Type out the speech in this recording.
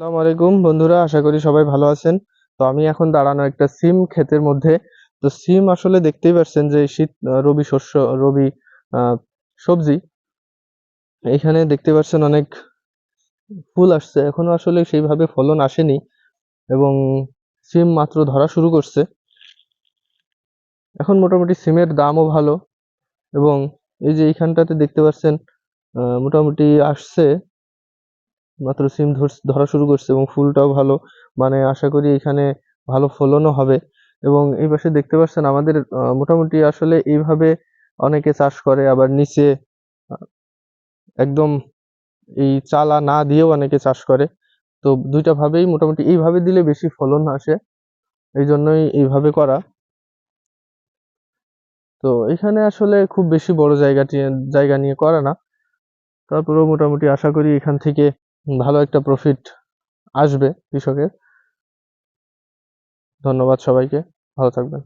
আসসালামু আলাইকুম বন্ধুরা, আশা করি সবাই ভালো আছেন। তো আমি এখন দাঁড়ানো একটা সিম ক্ষেতের মধ্যে। তো সিম আসলে দেখতেই পাচ্ছেন যে শীত রবি শস্য, রবি সবজি, এখানে দেখতে পাচ্ছেন অনেক ফুল আসছে। এখনও আসলে সেইভাবে ফলন আসেনি এবং সিম মাত্র ধরা শুরু করছে। এখন মোটামুটি সিমের দামও ভালো এবং এই যে এইখানটাতে দেখতে পাচ্ছেন মোটামুটি আসছে। মাত্র সিম ধর- শুরু করছে এবং ফুলটাও ভালো। মানে আশা করি এখানে ভালো ফলনও হবে। এবং এই পাশে দেখতে পাচ্ছেন আমাদের মোটামুটি আসলে এইভাবে অনেকে চাষ করে, আবার নিচে একদম এই চালা না দিয়েও অনেকে চাষ করে। তো দুইটা ভাবেই মোটামুটি এইভাবে দিলে বেশি ফলন আসে। এই জন্যই এইভাবে করা। তো এখানে আসলে খুব বেশি বড় জায়গাটি, জায়গা নিয়ে করা না। তারপরেও মোটামুটি আশা করি এখান থেকে ভালো একটা প্রফিট আসবে কৃষকের। ধন্যবাদ সবাইকে। ভালো থাকবেন।